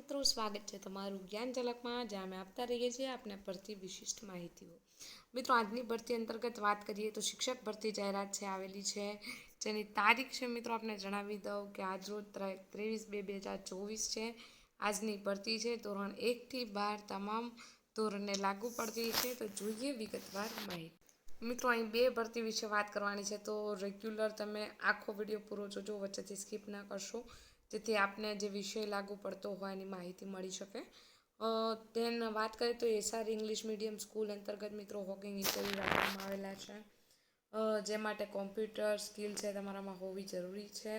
મિત્રો, સ્વાગત છે તમારું જ્ઞાન ઝલકમાં, જ્યાં અમે આપતા રહીએ છીએ આપને ભરતી વિશિષ્ટ માહિતીઓ. મિત્રો, આજની ભરતી અંતર્ગત વાત કરીએ તો શિક્ષક ભરતી જાહેરાત છે, આવેલી છે. જેની તારીખ છે, મિત્રો, આપને જણાવી દઉં કે આજરોજ ત્રેવીસ બે બે હજાર ચોવીસ છે. આજની ભરતી છે ધોરણ એકથી બાર તમામ ધોરણને લાગુ પડતી છે. તો જોઈએ વિગતવાર માહિતી. મિત્રો, અહીં બે ભરતી વિશે વાત કરવાની છે. તો રેગ્યુલર તમે આખો વીડિયો પૂરો જોજો, વચ્ચેથી સ્કીપ ના કરશો. જેથી આપને જે વિષય લાગુ પડતો હોય એની માહિતી મળી શકે. તેન વાત કરીએ તો એસઆર ઇંગ્લિશ મીડિયમ સ્કૂલ અંતર્ગત મિત્રો હોકિંગ ઇન્ટરવ્યૂ રાખવામાં આવેલા છે. જે માટે કોમ્પ્યુટર સ્કિલ છે તમારામાં હોવી જરૂરી છે.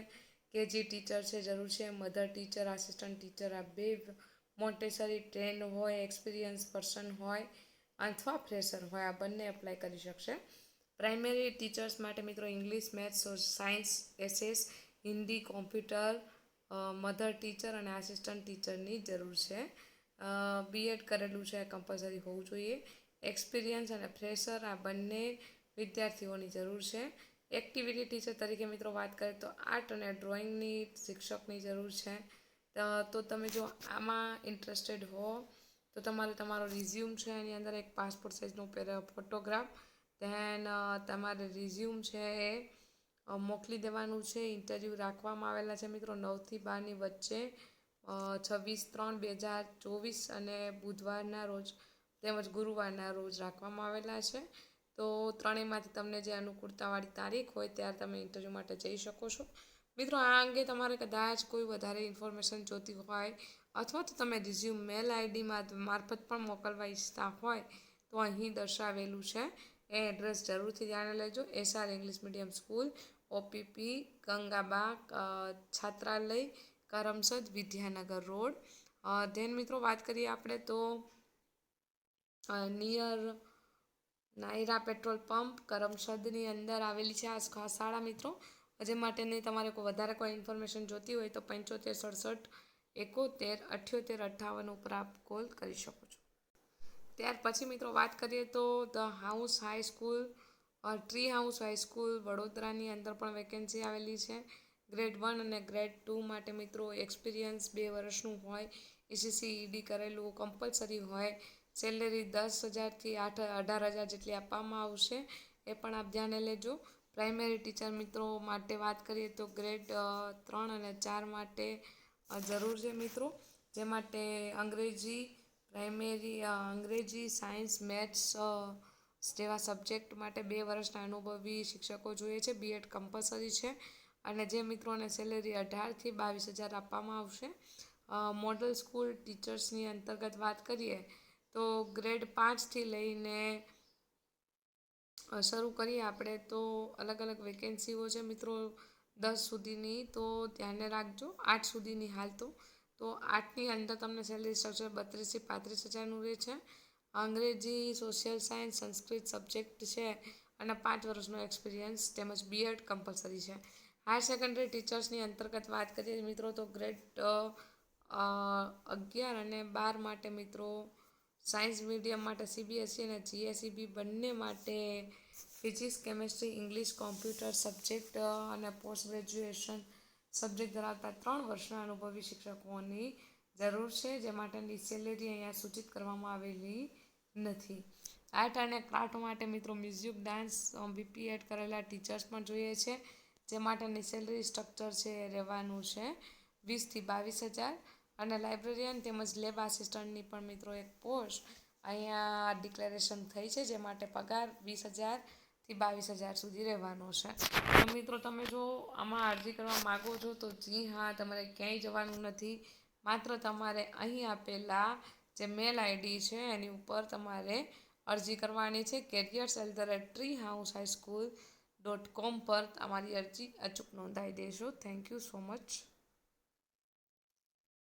કે જે ટીચર છે જરૂર છે. મધર ટીચર, આસિસ્ટન્ટ ટીચર, આ બે મોન્ટેસરી ટ્રેન હોય, એક્સપિરિયન્સ પર્સન હોય અથવા ફ્રેશર હોય, આ બંને એપ્લાય કરી શકશે. પ્રાઇમરી ટીચર્સ માટે મિત્રો English maths science SS Hindi computer mother teacher અને આસિસ્ટન્ટ ટીચરની જરૂર છે. બીએડ કરેલું છે કમ્પલસરી હોવું જોઈએ. એક્સપિરિયન્સ અને ફ્રેશર આ બંને વિદ્યાર્થીઓની જરૂર છે. એક્ટિવિટી ટીચર તરીકે મિત્રો વાત કરીએ તો આર્ટ અને ડ્રોઈંગની શિક્ષકની જરૂર છે. તો તમે જો આમાં ઇન્ટરેસ્ટેડ હો, તો તમારે તમારો રિઝ્યુમ છે, એની અંદર એક પાસપોર્ટ સાઇઝનો ફોટોગ્રાફ ધેન તમારે રિઝ્યુમ છે એ મોકલી દેવાનું છે. ઇન્ટરવ્યૂ રાખવામાં આવેલા છે મિત્રો નવથી બારની વચ્ચે. છવ્વીસ ત્રણ બે હજાર ચોવીસ અને બુધવારના રોજ તેમજ ગુરુવારના રોજ રાખવામાં આવેલા છે. તો ત્રણેયમાંથી તમને જે અનુકૂળતાવાળી તારીખ હોય ત્યારે તમે ઇન્ટરવ્યૂ માટે જઈ શકો છો. મિત્રો આ અંગે તમારે કદાચ કોઈ વધારે ઇન્ફોર્મેશન જોતી હોય અથવા તો તમે રિઝ્યુમ મેલ આઈડીમાં મારફત પણ મોકલવા ઈચ્છતા હોય તો અહીં દર્શાવેલું છે. એ એડ્રેસ જરૂરથી જાણી લેજો. SR English medium school opp Gangaba છાત્રાલય, કરમસદ, વિદ્યાનગર રોડ. ધેન મિત્રો વાત કરીએ આપણે તો નિયર નાયરા પેટ્રોલ પંપ કરમસદની અંદર આવેલી છે આ શાળા મિત્રો. જે માટેની તમારે કોઈ વધારે કોઈ ઇન્ફોર્મેશન જોતી હોય તો પંચોતેર, સડસઠ, એકોતેર, અઠ્યોતેર, અઠ્ઠાવન ઉપર આપ કોલ કરી શકો છો. ત્યાર પછી મિત્રો વાત કરીએ તો the house high school tree house high school વડોદરાની અંદર પણ વેકેન્સી આવેલી છે. ગ્રેડ વન અને ગ્રેડ ટુ માટે મિત્રો એક્સપિરિયન્સ બે વર્ષનું હોય, એસીસી, ઈડી કરેલું કમ્પલસરી હોય. સેલેરી દસ હજારથી આઠ, અઢાર હજાર જેટલી આપવામાં આવશે. એ પણ આપ ધ્યાને લેજો. પ્રાઇમરી ટીચર મિત્રો માટે વાત કરીએ તો ગ્રેડ ત્રણ અને ચાર માટે જરૂર છે મિત્રો. જે માટે અંગ્રેજી પ્રાઇમરી અંગ્રેજી, સાયન્સ, મેથ્સ જેવા સબ્જેક્ટ માટે બે વર્ષના અનુભવી શિક્ષકો જોઈએ છે. બીએડ કમ્પલસરી છે અને જે મિત્રોને સેલેરી અઢારથી બાવીસ હજાર આપવામાં આવશે. મોડલ સ્કૂલ ટીચર્સની અંતર્ગત વાત કરીએ તો ગ્રેડ પાંચથી લઈને શરૂ કરીએ આપણે તો અલગ અલગ વેકેન્સીઓ છે મિત્રો. દસ સુધીની તો ધ્યાને રાખજો. આઠ સુધીની હાલ તો. તો આઠની અંદર તમને સેલેરી સ્ટ્રક્ચર બત્રીસથી પાંત્રીસ હજારનું રહે છે. અંગ્રેજી સોશિયલ સાયન્સ સંસ્કૃત સબ્જેક્ટ છે અને પાંચ વર્ષનો એક્સપિરિયન્સ તેમજ બીએડ કમ્પલસરી છે. હાયર સેકન્ડરી ટીચર્સની અંતર્ગત વાત કરીએ મિત્રો તો ગ્રેડ અગિયાર અને બાર માટે મિત્રો સાયન્સ મીડિયમ માટે સીબીએસસી અને જીએસઈબી બંને માટે physics chemistry English computer subject અને પોસ્ટ ગ્રેજ્યુએશન સબ્જેક્ટ ધરાવતા ત્રણ વર્ષના અનુભવી શિક્ષકોની જરૂર છે, જે માટેની સેલેરી અહીંયા સૂચિત કરવામાં આવેલી નથી. આર્ટ અને ક્રાફ્ટ માટે મિત્રો મ્યુઝિક ડાન્સ બીપી એડ કરેલા ટીચર્સ પણ જોઈએ છે, જે માટેની સેલરી સ્ટ્રક્ચર છે એ રહેવાનું છે વીસથી બાવીસ હજાર. અને લાઇબ્રેરિયન તેમજ લેબ આસિસ્ટન્ટની પણ મિત્રો એક પોસ્ટ અહીંયા ડિક્લેરેશન થઈ છે, જે માટે પગાર વીસ હજારથી બાવીસ હજાર સુધી રહેવાનો છે. તો મિત્રો તમે જો આમાં અરજી કરવા માગો છો, તો જી હા, તમારે ક્યાંય જવાનું નથી. માત્ર તમારે અહીં આપેલા જે મેલ આઈડી છે, એની ઉપર તમારે અરજી કરવાની છે. Careers at the rate tree house high school dot com પર તમારી અરજી અચૂક નોંધાવી દેશો થેન્ક યુ સો મચ.